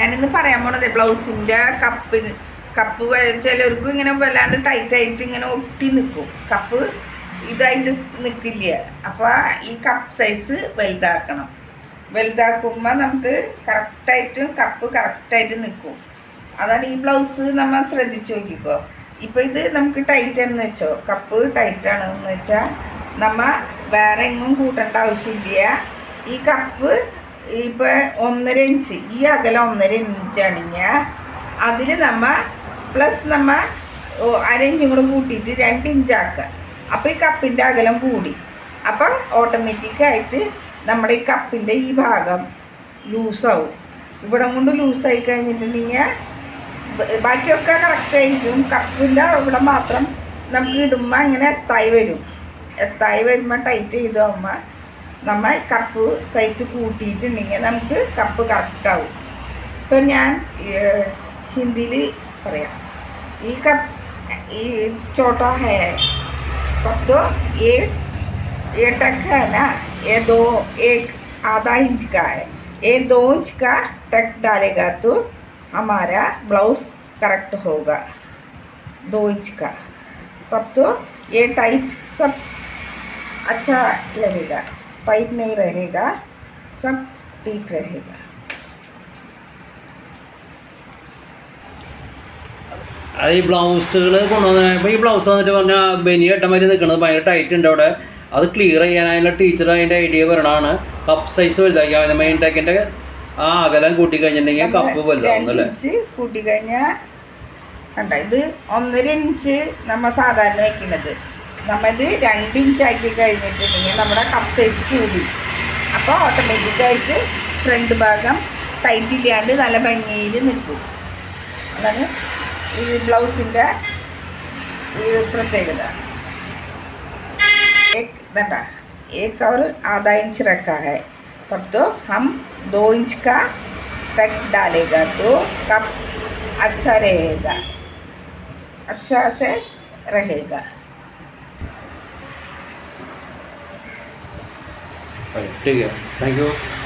ഞാനിന്ന് പറയാൻ പോണത് കപ്പിന്. കപ്പ് വ- ചിലർക്കും ഇങ്ങനെ വല്ലാണ്ട് ടൈറ്റ് ആയിട്ട് ഇങ്ങനെ ഒട്ടി നിൽക്കും കപ്പ് ഇതായിട്ട് നിൽക്കില്ല അപ്പോൾ ഈ കപ്പ് സൈസ് വലുതാക്കണം. വലുതാക്കുമ്പോൾ നമുക്ക് കറക്റ്റായിട്ട് കപ്പ് കറക്റ്റായിട്ട് നിൽക്കും അതാണ് ഈ ബ്ലൗസ് നമ്മൾ ശ്രദ്ധിച്ചു നോക്കിക്കോ. ഇപ്പോൾ ഇത് നമുക്ക് ടൈറ്റ് ആണെന്ന് വെച്ചോ? കപ്പ് ടൈറ്റ് ആണെന്ന് വെച്ചാൽ നമ്മ വേറെ എങ്ങും കൂട്ടേണ്ട ആവശ്യമില്ല. ഈ കപ്പ് ഇപ്പോൾ ഒന്നര ഇഞ്ച് ഈ അകലം ഒന്നര ഇഞ്ചാണെങ്കിൽ അതിൽ നമ്മ പ്ലസ് നമ്മ ഓ, അര ഇഞ്ചും കൂടെ കൂട്ടിയിട്ട് രണ്ട് ഇഞ്ചാക്കുക അപ്പോൾ ഈ കപ്പിന്റെ അകലം കൂടി. അപ്പം ഓട്ടോമാറ്റിക്കായിട്ട് നമ്മുടെ ഈ കപ്പിന്റെ ഈ ഭാഗം ലൂസാവും ഇവിടെ കൊണ്ട് ലൂസായി കഴിഞ്ഞിട്ടുണ്ടെങ്കിൽ ബാക്കിയൊക്കെ കറക്റ്റ് ആയിരിക്കും. കപ്പിന്റെ ഇവിടെ മാത്രം നമുക്ക് ഇടുമ്പോൾ അങ്ങനെ എത്തായി വരും. എത്തായി വരുമ്പോൾ ടൈറ്റ് ചെയ്താകുമ്പോൾ നമ്മൾ കപ്പ് സൈസ് കൂട്ടിയിട്ടുണ്ടെങ്കിൽ നമുക്ക് കപ്പ് കറക്റ്റാവും ഇപ്പം ഞാൻ ഹിന്ദിയിൽ പറയാം ഈ കപ്പ് ഈ ചോട്ടാ ഹേ तब तो ये ये टक है ना ये दो एक आधा इंच का है ये दो इंच का टक डालेगा तो हमारा ब्लाउज करेक्ट होगा दो इंच का तब तो ये टाइट सब अच्छा लगेगा टाइट नहीं रहेगा सब ठीक रहेगा അത് ഈ ബ്ലൗസുകൾ കൊണ്ടുവന്ന ഇപ്പോൾ ഈ ബ്ലൗസ് വന്നിട്ട് പറഞ്ഞാൽ ബനി കെട്ടമാരി നിൽക്കുന്നത് ഭയങ്കര ടൈറ്റ് ഉണ്ട് അവിടെ അത് ക്ലിയർ ചെയ്യാൻ അതിൻ്റെ ടീച്ചർ അതിൻ്റെ ഐഡിയ പറയണതാണ് കപ്പ് സൈസ് വലുതാക്കി മെയിൻ ടാക്കിൻ്റെ ആ അകലം കൂട്ടി കഴിഞ്ഞിട്ടുണ്ടെങ്കിൽ കപ്പ് വലുതാവും അല്ലേ ഇഞ്ച് കൂട്ടി കഴിഞ്ഞാൽ കണ്ട ഇത് ഒന്നര ഇഞ്ച് നമ്മ സാധാരണ വെക്കുന്നത് നമ്മ ഇത് രണ്ട് ഇഞ്ച് ആക്കി കഴിഞ്ഞിട്ടുണ്ടെങ്കിൽ നമ്മുടെ കപ്പ് സൈസ് കൂടി അപ്പോൾ ഓട്ടോമാറ്റിക്കായിട്ട് ഫ്രണ്ട് ഭാഗം ടൈറ്റ് ഇല്ലാണ്ട് നല്ല ഭംഗിയിൽ നിൽക്കും അതാണ് ഈ ബ്ലൗസിൻ്റെ പ്രത്യേകത एक दटा एक और आधा इंच रखा है तब तो हम दो इंच का टक डालेगा तो कप अच्छा रहेगा अच्छा से रहेगा 哎，这个，thank you。